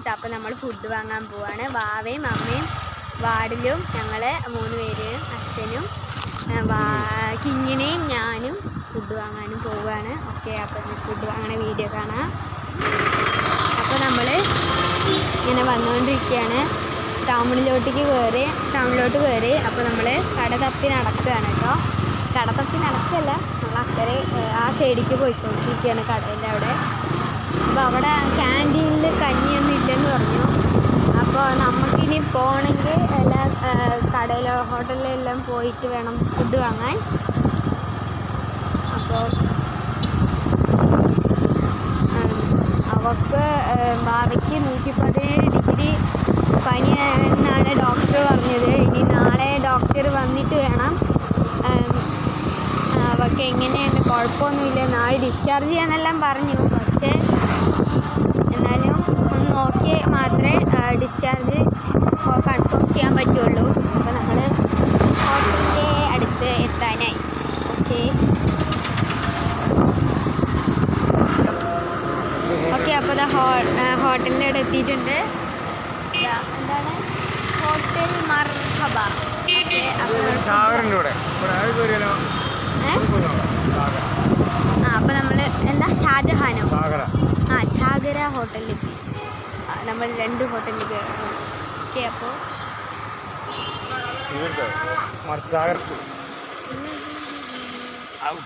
Friends അപ്പോൾ നമ്മൾ food വാങ്ങാൻ പോവാണ്. വാവയും അമ്മയും വാർഡിലും ഞങ്ങൾ മൂന്ന് പേര് അച്ഛനും കിങ്ങിനെയും ഞാനും ഫുഡ് വാങ്ങാനും പോവുകയാണ് ഓക്കെ അപ്പോൾ ഫുഡ് വാങ്ങണ വീഡിയോ കാണാം. അപ്പോൾ നമ്മൾ ഇങ്ങനെ വന്നുകൊണ്ടിരിക്കുകയാണ് ടൗണിലോട്ടേക്ക് കയറി ടൗണിലോട്ട് കയറി അപ്പോൾ നമ്മൾ കട തപ്പി നടക്കുകയാണ് കേട്ടോ. കട തപ്പി നടക്കുകയല്ല നമ്മൾ അക്കരെ ആ സൈഡിലേക്ക് പോയിക്കൊണ്ടിരിക്കുകയാണ് കടേന്റെ അവിടെ. അപ്പോൾ അവിടെ ക്യാന്റീനിൽ ഹോട്ടലിലെല്ലാം പോയിട്ട് വേണം ഫുഡ് വാങ്ങാൻ. അപ്പോൾ അവൾക്ക് ഏഹ്, ഭാവിക്ക് നൂറ്റി പതിനേഴ് ഡിഗ്രി പനിയാണെന്നാണ് ഡോക്ടർ പറഞ്ഞത്. ഇനി നാളെ ഡോക്ടർ വന്നിട്ട് വേണം. അവക്ക് അവൾക്ക് എങ്ങനെയാണ് കുഴപ്പമൊന്നുമില്ല. നാളെ ഡിസ്ചാർജ് ചെയ്യാന്നെല്ലാം പറഞ്ഞു. പക്ഷേ എന്നാലും ഒന്ന് നോക്കി മാത്രമേ ഡിസ്ചാർജ് കൺഫേം ചെയ്യാൻ പറ്റുള്ളൂ അപ്പോൾ നമ്മൾ ഹോട്ടലിന്റെ അടുത്ത് എത്താനായി ഓക്കെ ഓക്കെ അപ്പോൾ ദാ ഹോ ഹോട്ടലിന്റെ അവിടെ എത്തിയിട്ടുണ്ട്. എന്താണ്? ഹോട്ടൽ മർഹബ. ആ അപ്പോൾ നമ്മൾ എന്താ? ഷാജഹാനോ? ആ ചാകര ഹോട്ടലിലെത്തി നമ്മൾ രണ്ട് ഹോട്ടലിൽ കയറി ഓക്കെ അപ്പോൾ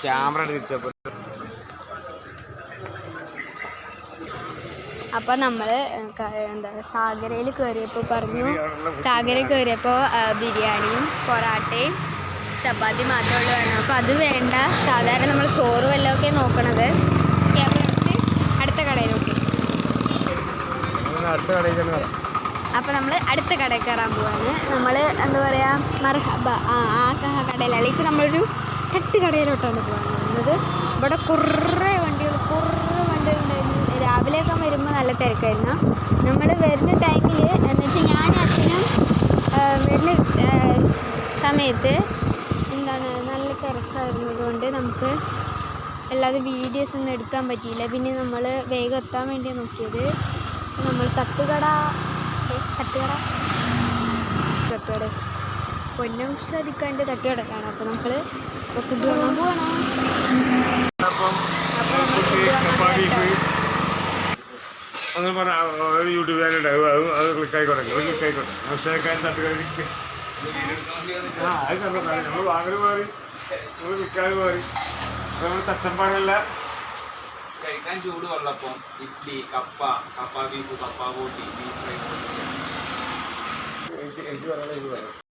ക്യാമറ അപ്പോൾ നമ്മൾ എന്താ സാഗരയിൽ കയറിയപ്പോൾ പറഞ്ഞു സാഗര കയറിയപ്പോൾ ബിരിയാണിയും പൊറാട്ടയും ചപ്പാത്തി മാത്രമേ ഉള്ളൂ പറഞ്ഞു അപ്പോൾ അത് വേണ്ട. സാധാരണ നമ്മൾ ചോറ് വല്ലതൊക്കെ നോക്കണത്. അടുത്ത കടയിലോട്ട് അപ്പോൾ നമ്മൾ അടുത്ത കടയിൽ കയറാൻ പോവാണ്. നമ്മൾ എന്താ പറയുക മർഹബ ആ ആ കടയിലല്ല ഇപ്പോൾ നമ്മളൊരു തട്ട് കടയിലോട്ടാണ് പോകുന്നത്. ഇവിടെ കുറേ വണ്ടികൾ കുറേ നല്ല തിരക്കായിരുന്നു. നമ്മൾ വരുന്ന ടൈമിൽ എന്ന് വെച്ചാൽ ഞാനും അച്ഛനും വരുന്ന സമയത്ത് എന്താണ് നല്ല തിരക്കായിരുന്നതുകൊണ്ട് നമുക്ക് അല്ലാതെ വീഡിയോസ് ഒന്നും എടുക്കാൻ പറ്റിയില്ല. പിന്നെ നമ്മൾ വേഗം എത്താൻ വേണ്ടിയാണ് നോക്കിയത് നമ്മൾ തട്ടുകട തട്ടുകട? തട്ടുകട. തട്ടുകട പൊന്നംശാദിക്കാന്റെ തട്ടുകടക്കാണ് അപ്പോൾ നമ്മൾ ഫുഡ് വാങ്ങാൻ പോകണം അപ്പം അപ്പോൾ നമ്മൾ ഫുഡ് വാങ്ങാൻ. അങ്ങനെ പറഞ്ഞ ഒരു യൂട്യൂബ് ചാനൽ അത് അത് ക്ലിക്ക് ആയിക്കോട്ടെ. ക്ലിക്ക് ആയിക്കോട്ടെ. നമസ്കാരം തട്ടുകറി ആ അത് കണ്ടതാണ് നമ്മൾ വാങ്ങൽ മാറി. നമ്മൾ മാറി. നമ്മൾ തച്ചമ്പാറല്ല കഴിക്കാൻ ചൂട് വെള്ളപ്പം ഇഡ്ഡലി കപ്പ കപ്പ ബീഫ് കപ്പ ബോട്ടി ബീഫ് ഫ്രൈ. എനിക്ക് എനിക്ക് പറയാനുള്ള ഇത് പറയാം.